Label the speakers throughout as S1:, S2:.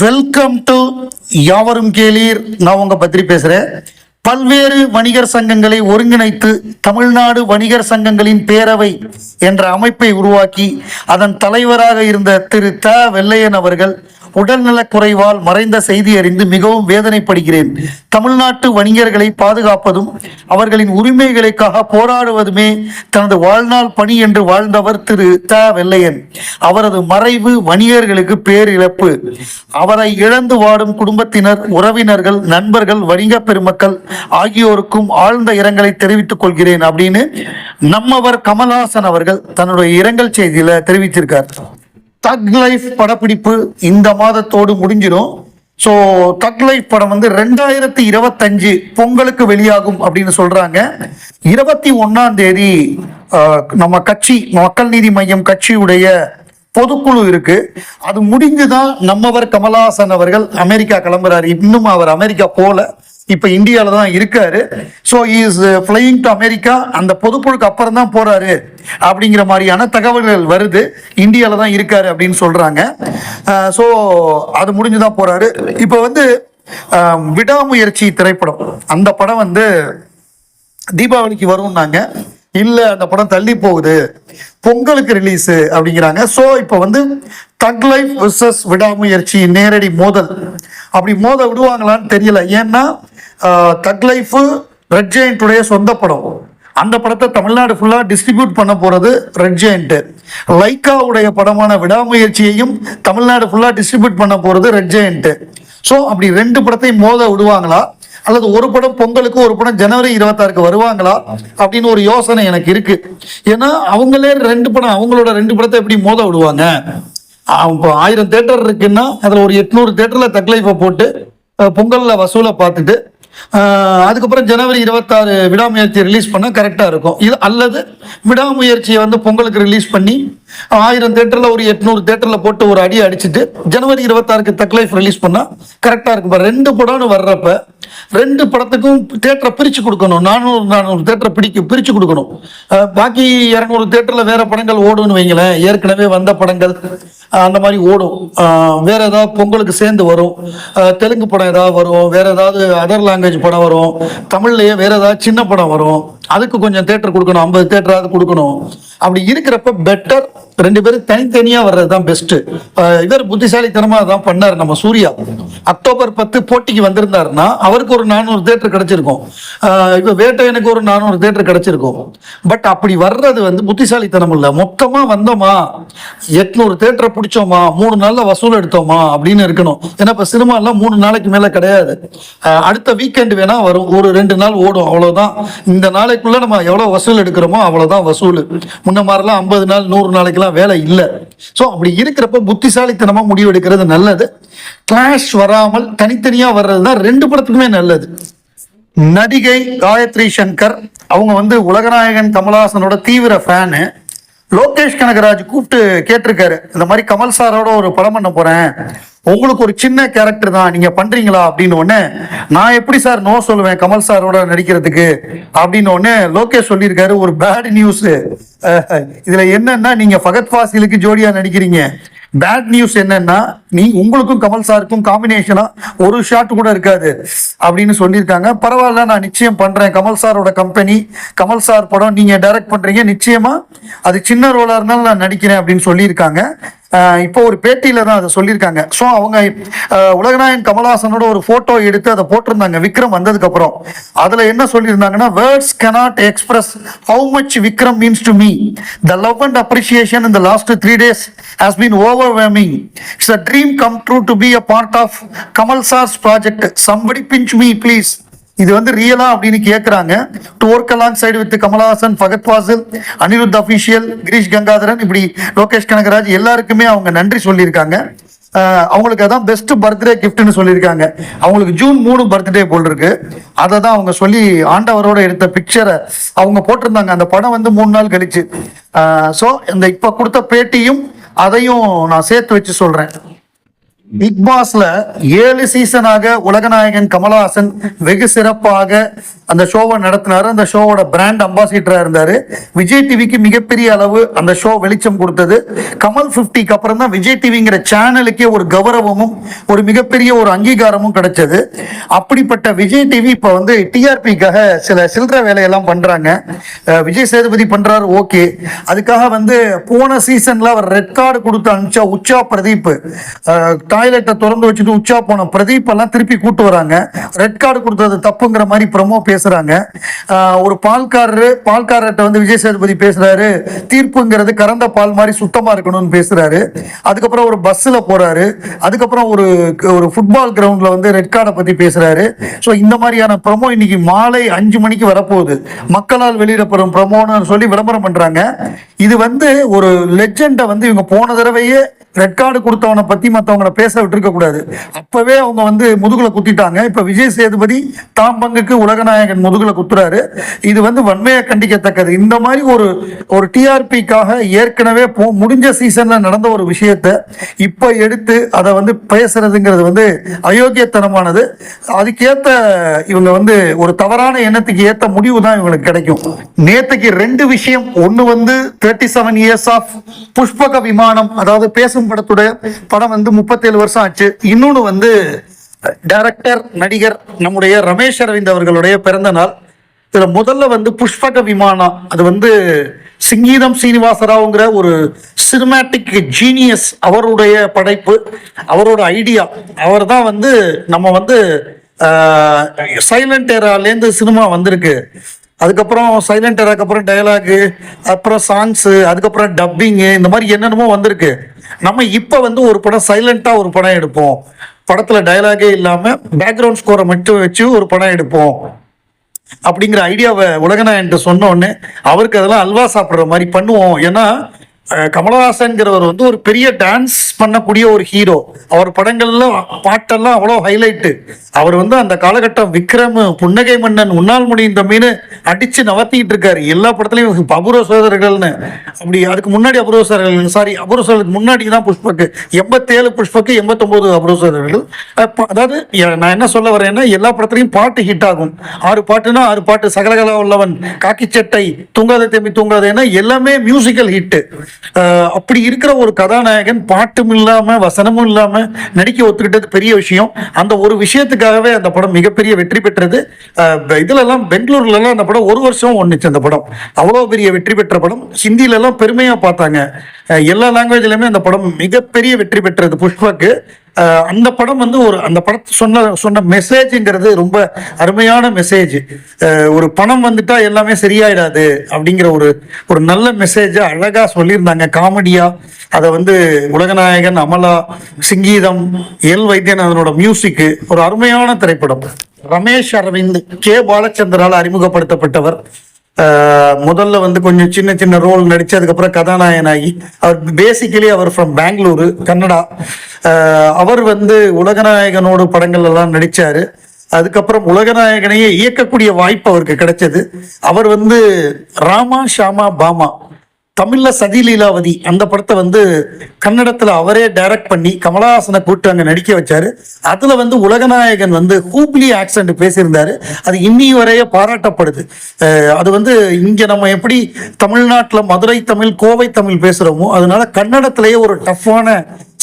S1: Welcome to யாவரும் கேளீர். நான் உங்க பத்திரி பேசுறேன். பல்வேறு வணிகர் சங்கங்களை ஒருங்கிணைத்து தமிழ்நாடு வணிகர் சங்கங்களின் பேரவை என்ற அமைப்பை உருவாக்கி அதன் தலைவராக இருந்த திரு த. வெள்ளையன் அவர்கள் உடல்நலக் குறைவால் மறைந்த செய்தி அறிந்து மிகவும் வேதனைப்படுகிறேன். தமிழ்நாட்டு வணிகர்களை பாதுகாப்பதும் அவர்களின் உரிமைகளுக்காக போராடுவதுமே தனது வாழ்நாள் பணி என்று வாழ்ந்தவர் திரு த. வெள்ளையன். அவரது மறைவு வணிகர்களுக்கு பேரிழப்பு. அவரை இழந்து வாடும் குடும்பத்தினர் உறவினர்கள் நண்பர்கள் வணிக பெருமக்கள் ஆகியோருக்கும் ஆழ்ந்த இரங்கலை தெரிவித்துக் கொள்கிறேன் அப்படின்னு நம்மவர் கமல்ஹாசன் அவர்கள் தன்னுடைய இரங்கல் செய்தியில தெரிவித்திருக்கார் தக் லைஃப் படப்பிடிப்பு இந்த மாதத்தோடு முடிஞ்சிடும். ஸோ தக் லைஃப் படம் வந்து ரெண்டாயிரத்தி இருபத்தஞ்சு பொங்கலுக்கு வெளியாகும் அப்படின்னு சொல்றாங்க. இருபத்தி ஒன்னாம் தேதி நம்ம கட்சி மக்கள் நீதி மையம் கட்சியுடைய பொதுக்குழு இருக்கு. அது முடிஞ்சுதான் நம்மவர் கமலஹாசன் அவர்கள் அமெரிக்கா கிளம்புறாரு. இன்னும் அவர் அமெரிக்கா போல. இப்ப இந்தியால தான் இருக்காரு so is flying to America அந்த பொதுக்குழுக்கு அப்புறம் தான் போறாரு. அப்படிங்கிற மாதிரியான தகவல்கள் வருது. இந்தியால தான் இருக்காரு அப்படின்னு சொல்றாங்க. ஸோ அது முடிஞ்சுதான் போறாரு. இப்போ வந்து விடாமுயற்சி திரைப்படம். அந்த படம் வந்து தீபாவளிக்கு வரும்னாங்க. இல்லை அந்த படம் தள்ளி போகுது. பொங்கலுக்கு ரிலீஸு அப்படிங்கிறாங்க. ஸோ இப்போ வந்து தக் லைஃப் விசஸ் விடாமுயற்சி நேரடி மோதல். அப்படி மோத விடுவாங்களான்னு தெரியல. ஏன்னா தக் லைஃப் ரெட் ஜெயண்ட்டுடைய சொந்த படம். அந்த படத்தை தமிழ்நாடு ஃபுல்லாக டிஸ்ட்ரிபியூட் பண்ண போகிறது ரெட் ஜெயண்ட் லைக்காவுடைய படமான விடாமுயற்சியையும் தமிழ்நாடு ஃபுல்லாக டிஸ்ட்ரிபியூட் பண்ண போகிறது ரெட் ஜெயண்ட் ஸோ அப்படி ரெண்டு படத்தையும் மோத விடுவாங்களா? அல்லது ஒரு படம் பொங்கலுக்கு ஒரு படம் ஜனவரி இருபத்தாறுக்கு வருவாங்களா? அப்படின்னு ஒரு யோசனை எனக்கு இருக்கு. ஏன்னா அவங்களே ரெண்டு படம் அவங்களோட ரெண்டு படத்தை எப்படி மோத விடுவாங்க? இப்போ ஆயிரம் தேட்டர் இருக்குன்னா அதில் ஒரு எட்நூறு தேட்டரில் தக்லைஃபை போட்டு பொங்கலில் வசூலை பார்த்துட்டு அதுக்கப்புறம் ஜனவரி இருபத்தாறு விடாமுயற்சி ரிலீஸ் பண்ணால் கரெக்டாக இருக்கும். இது அல்லது விடாமுயற்சியை வந்து பொங்கலுக்கு ரிலீஸ் பண்ணி ஆயிரம் தேட்டரில் ஒரு எட்நூறு தேட்டரில் போட்டு ஒரு அடி அடிச்சுட்டு ஜனவரி இருபத்தாறுக்கு தக்லைஃப் ரிலீஸ் பண்ணால் கரெக்டாக இருக்கும். இப்ப ரெண்டு படம்னு வர்றப்ப ரெண்டு படத்துக்கும் தேட்டரை பிரித்து கொடுக்கணும். நானூறு நானூறு தேட்டரை பிடிக்க பிரித்து கொடுக்கணும். பாக்கி இரநூறு தேட்டரில் வேற படங்கள் ஓடும்னு வைங்களேன். ஏற்கனவே வந்த படங்கள் அந்த மாதிரி ஓடும். வேறு ஏதாவது பொங்கலுக்கு சேர்ந்து வரும். தெலுங்கு படம் ஏதாவது வரும். வேறு ஏதாவது அதர் லாங்குவேஜ் படம் வரும். தமிழ்லேயே வேறு ஏதாவது சின்ன படம் வரும். அதுக்கு கொஞ்சம் தேட்டர் கொடுக்கணும் ஐம்பது தேட்டராவது கொடுக்கணும். அப்படி இருக்கிறப்ப பெட்டர் ரெண்டு பேரும் தனித்தனியா வர்றது தான் பெஸ்ட் இவர் புத்திசாலித்தனமா தான் பண்ணார் நம்ம சூர்யா. அக்டோபர் பத்து போட்டிக்கு வந்திருந்தாருன்னா அவருக்கு ஒரு நானூறு தேட்டர் கிடைச்சிருக்கும். அஹ் இப்ப வேட்டையனுக்கு ஒரு நானூறு தேட்டர் கிடைச்சிருக்கும். பட் அப்படி வர்றது வந்து புத்திசாலித்தனம் இல்ல. மொத்தமா வந்தோமா? எட்நூறு தேட்டரை பிடிச்சோமா? மூணு நாள்ல வசூல் எடுத்தோமா? அப்படின்னு இருக்கணும். ஏன்னா இப்ப சினிமா எல்லாம் மூணு நாளைக்கு மேல கிடையாது. அடுத்த வீக்கெண்ட் வேணா வரும். ஒரு ரெண்டு நாள் ஓடும். அவ்வளவுதான். இந்த நாளைக்குள்ள நம்ம எவ்வளவு வசூல் எடுக்கிறோமோ அவ்வளவுதான் வசூல். முன்ன மாதிரிலாம் ஐம்பது நாள் நூறு நாளைக்கு அவங்களுக்குலாம் வேலை இல்லை. ஸோ அப்படி இருக்கிறப்ப புத்திசாலித்தனமா முடிவு எடுக்கிறது நல்லது. கிளாஷ் வராமல் தனித்தனியா வர்றது தான் ரெண்டு படத்துக்குமே நல்லது. நடிகை காயத்ரி சங்கர் அவங்க வந்து உலகநாயகன் கமலஹாசனோட தீவிர ஃபேனு லோகேஷ் கனகராஜ் கூப்பிட்டு கேட்டிருக்காரு. இந்த மாதிரி கமல் சாரோட ஒரு படம் பண்ண போறேன். உங்களுக்கு ஒரு சின்ன கேரக்டர் தான். நீங்க பண்றீங்களா? அப்படின்னு ஒன்னு நான் எப்படி சார் நோ சொல்லுவேன் கமல் சாரோட நடிக்கிறதுக்கு? அப்படின்னு ஒன்னு லோகேஷ் சொல்லியிருக்காரு. ஒரு பேட் நியூஸ் இதுல என்னன்னா நீங்க ஃபகத் ஃபாசிலுக்கு ஜோடியா நடிக்கிறீங்க. பேட் நியூஸ் என்னன்னா நீ உங்களுக்கும் கமல் சாருக்கும் காம்பினேஷனா ஒரு ஷாட் கூட இருக்காது அப்படின்னு சொல்லியிருக்காங்க. பரவாயில்ல நான் நிச்சயம் பண்றேன். கமல் சாரோட கம்பெனி கமல் சார் படம் நீங்க டைரக்ட் பண்றீங்க. நிச்சயமா அது சின்ன ரோலா இருந்தாலும் நான் நடிக்கிறேன் அப்படின்னு சொல்லியிருக்காங்க. இப்போ ஒரு பேட்டியில தான் அதை சொல்லியிருக்காங்க. ஸோ அவங்க உலகநாயன் உலகநாயகன் கமல்ஹாசனோட ஒரு போட்டோ எடுத்து அதை போட்டிருந்தாங்க. விக்ரம் வந்ததுக்கு அப்புறம். அதுல என்ன சொல்லியிருந்தாங்கன்னா words cannot express how much Vikram means to me the love and appreciation இந்த last three days has been overwhelming it's a dream come true to be a part of Kamal sir's project somebody pinch me please இது வந்து ரியலா அப்படின்னு கேட்குறாங்க to work alongside with Kamal Haasan Fahadh Faasil Anirudh official Girish Gangadharan இப்படி லோகேஷ் கனகராஜ் எல்லாருக்குமே அவங்க நன்றி சொல்லியிருக்காங்க. அவங்களுக்கு அதான் பெஸ்ட் பர்த்டே கிஃப்ட்னு சொல்லியிருக்காங்க. அவங்களுக்கு ஜூன் மூணு பர்த்டே போல் இருக்கு. அதை தான் அவங்க சொல்லி ஆண்டவரோட எடுத்த பிக்சரை அவங்க போட்டிருந்தாங்க. அந்த படம் வந்து மூணு நாள் கழிச்சு. ஸோ இந்த இப்போ கொடுத்த பேட்டியும் அதையும் நான் சேர்த்து வச்சு சொல்றேன். பிக் பாஸ்ல ஏழு சீசனாக உலகநாயகன் கமலஹாசன் வெகு சிறப்பாக அந்த ஷோவை நடத்தினாரு. அந்த ஷோவோட பிராண்ட் அம்பாசிடரா இருந்தாரு. விஜய் டிவிக்கு மிகப்பெரிய அளவு அந்த ஷோ வெளிச்சம் கொடுத்தது. கமல் 50 அப்புறம் தான் விஜய் டிவிங்கிற சேனலுக்கே ஒரு கௌரவமும் ஒரு மிகப்பெரிய ஒரு அங்கீகாரமும் கிடைச்சது. அப்படிப்பட்ட விஜய் டிவி இப்போ வந்து டிஆர்பிக்காக சில சில்லற வேலையெல்லாம் பண்றாங்க. விஜய் சேதுபதி பண்றாரு ஓகே. அதுக்காக வந்து போன சீசன்ல அவர் ரெட் கார்டு கொடுத்து அனுப்பிச்சா உச்சா பிரதீப் டாய்லெட்டை திறந்து வச்சுட்டு உச்சா போன பிரதீப் எல்லாம் திருப்பி கூட்டு வராங்க. ரெட் கார்டு கொடுத்தது தப்புங்கிற மாதிரி ப்ரமோ பேசுறாங்க. ஒரு பால்காரரு பால்காரர்கிட்ட வந்து விஜய் சேதுபதி பேசுறாரு. தீர்ப்புங்கிறது கறந்த பால் மாதிரி சுத்தமா இருக்கணும்னு பேசுறாரு. அதுக்கப்புறம் ஒரு பஸ்ல போறாரு. அதுக்கப்புறம் ஒரு ஒரு ஃபுட்பால் கிரவுண்ட்ல வந்து ரெட் கார்டை பத்தி பேசுறாரு. ஸோ இந்த மாதிரியான ப்ரமோ இன்னைக்கு மாலை அஞ்சு மணிக்கு வரப்போகுது. மக்களால் வெளியிடப்படும் ப்ரமோன்னு சொல்லி விளம்பரம் பண்றாங்க. இது வந்து ஒரு லெஜெண்டை வந்து இவங்க போன தடவையே ரெட் கார்டு கொடுத்தவனை பத்தி மற்றவங்களை பேச விட்டுருக்க கூடாது. அப்பவே அவங்க வந்து முதுகுல குத்திட்டாங்க. இப்ப விஜய் சேதுபதி தாம் பங்குக்கு உலகநாயகன் முதுகுல குத்துறாரு. இது வந்து வன்மையை கண்டிக்கத்தக்கது. இந்த மாதிரி ஒரு ஒரு டிஆர்பிக்காக ஏற்கனவே போ முடிஞ்ச சீசன்ல நடந்த ஒரு விஷயத்த இப்ப எடுத்து அதை வந்து பேசுறதுங்கிறது வந்து அயோக்கியத்தனமானது. அதுக்கேத்த இவங்க வந்து ஒரு தவறான எண்ணத்துக்கு ஏத்த முடிவு தான் இவங்களுக்கு கிடைக்கும். நேத்துக்கு ரெண்டு விஷயம். ஒண்ணு வந்து thirty seven years of Pushpaka Vimanam அதாவது பேசும் படத்துடைய படம் வந்து முப்பத்தேழு வருஷம் ஆச்சு. இன்னொன்னு வந்து டைரக்டர் நடிகர் நம்முடைய ரமேஷ் அரவிந்த் அவர்களுடைய பிறந்த நாள். இதுல முதல்ல வந்து புஷ்பக விமானம். அது வந்து சிங்கீதம் சீனிவாசராவுங்கிற ஒரு சினிமேட்டிக் ஜீனியஸ் அவருடைய படைப்பு அவரோட ஐடியா அவர் தான் வந்து நம்ம வந்து சைலண்ட் ஏராலேருந்து சினிமா வந்திருக்கு. அதுக்கப்புறம் சைலண்டர் அதுக்கப்புறம் அப்புறம் டயலாகு அப்புறம் சாங்ஸு அதுக்கப்புறம் டப்பிங்கு இந்த மாதிரி என்னென்னமோ வந்திருக்கு. நம்ம இப்போ வந்து ஒரு படம் சைலண்ட்டாக ஒரு படம் எடுப்போம். படத்தில் டயலாகே இல்லாமல் பேக்ரவுண்ட் ஸ்கோரை மட்டும் வச்சு ஒரு படம் எடுப்போம். அப்படிங்கிற ஐடியாவை உலகநாயன்ட்டு சொன்ன உடனே அவருக்கு அதெல்லாம் அல்வா சாப்பிட்ற மாதிரி பண்ணுவோம். ஏன்னா கமலஹாசன்கிறவர் வந்து ஒரு பெரிய டான்ஸ் பண்ணக்கூடிய ஒரு ஹீரோ அவர் படங்கள்ல பாட்டெல்லாம் அவ்வளோ ஹைலைட்டு அவர் வந்து அந்த காலகட்டம் விக்ரம் புன்னகை மன்னன் உன்னால் முடியும் தம்பின்னு அடிச்சு நவர்த்திக்கிட்டு இருக்காரு. எல்லா படத்துலையும் அபூர்வ சோதரர்கள்னு அப்படி அதுக்கு முன்னாடி அபூர்வ சோதரர்கள் சாரி அபூர்வ சோதரர்களுக்கு முன்னாடி தான் புஷ்பக்கு எண்பத்தேழு புஷ்பக்கு எண்பத்தொம்போது அபூர்வ சோதரர்கள் அதாவது நான் என்ன சொல்ல வரேன்னா எல்லா படத்துலையும் பாட்டு ஹிட் ஆகும். ஆறு பாட்டுனா ஆறு பாட்டு சகலகலா உள்ளவன். காக்கி சட்டை தூங்காத தேம்பி தூங்காதேன்னா எல்லாமே மியூசிக்கல் ஹிட்டு அப்படி இருக்கிற ஒரு கதாநாயகன் பாட்டும் இல்லாம வசனமும் இல்லாம நடிக்க ஒத்துக்கிட்டது பெரிய விஷயம். அந்த ஒரு விஷயத்துக்காகவே அந்த படம் மிகப்பெரிய வெற்றி பெற்றது. அஹ், இதுல எல்லாம் பெங்களூர்ல எல்லாம் அந்த படம் ஒரு வருஷம் ஒன்றுச்சு அந்த படம். அவ்வளோ பெரிய வெற்றி பெற்ற படம். ஹிந்தில எல்லாம் பெருமையா பார்த்தாங்க. எல்லா லாங்குவேஜ்லயுமே அந்த படம் மிகப்பெரிய வெற்றி பெற்றது புஷ்பாக்கு. அந்த படம் வந்து ஒரு அந்த படத்தை சொன்ன சொன்ன மெசேஜ்ங்கிறது ரொம்ப அருமையான மெசேஜ் ஒரு பணம் வந்துட்டா எல்லாமே சரியாயிடாது அப்படிங்கிற ஒரு ஒரு நல்ல மெசேஜை அழகாக சொல்லியிருந்தாங்க. காமெடியா அதை வந்து உலகநாயகன் அமலா சிங்கீதம் எல் வைத்தியன் அதனோட மியூசிக்கு ஒரு அருமையான திரைப்படம். ரமேஷ் அரவிந்த் கே. பாலச்சந்தரால் அறிமுகப்படுத்தப்பட்டவர். முதல்ல வந்து கொஞ்சம் சின்ன சின்ன ரோல் நடிச்சு அதுக்கப்புறம் கதாநாயகன் ஆகி அவர் பேசிக்கலி அவர் ஃப்ரம் பெங்களூரு கன்னடா. அவர் வந்து உலகநாயகனோட படங்கள் எல்லாம் நடித்தார் அதுக்கப்புறம் உலகநாயகனையே இயக்கக்கூடிய வாய்ப்பு அவருக்கு கிடைச்சது. அவர் வந்து ராமா ஷாமா பாமா. தமிழ்ல சதி லீலாவதி அந்த படத்தை வந்து கன்னடத்துல அவரே டைரக்ட் பண்ணி கமலஹாசனை கூப்பிட்டு அங்கே நடிக்க வச்சாரு. அதுல வந்து உலகநாயகன் வந்து ஹூப்ளி ஆக்சன்ட் பேசியிருந்தாரு. அது இன்னி வரைய பாராட்டப்படுது. அது வந்து இங்க நம்ம எப்படி தமிழ்நாட்டில் மதுரை தமிழ் கோவை தமிழ் பேசுறோமோ அதனால கன்னடத்திலேயே ஒரு டஃப்பான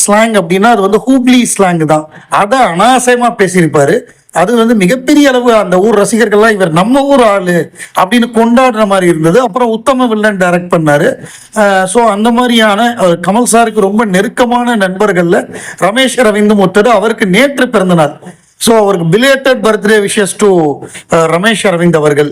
S1: ஸ்லாங் அப்படின்னா அது வந்து ஹூப்ளி ஸ்லாங் தான். அதை அனாசயமா பேசியிருப்பாரு. அது வந்து மிகப்பெரிய அளவு அந்த ஊர் ரசிகர்கள்லாம் இவர் நம்ம ஊர் ஆளு அப்படின்னு கொண்டாடுற மாதிரி இருந்தது. அப்புறம் உத்தம வில்லன் டைரக்ட் பண்ணாரு. ஸோ அந்த மாதிரியான கமல் சாருக்கு ரொம்ப நெருக்கமான நண்பர்களில் ரமேஷ் அரவிந்தும் ஒருத்தர் அவருக்கு நேற்று பிறந்தனார் ஸோ அவருக்கு belated birthday wishes to Ramesh Aravind அவர்கள்.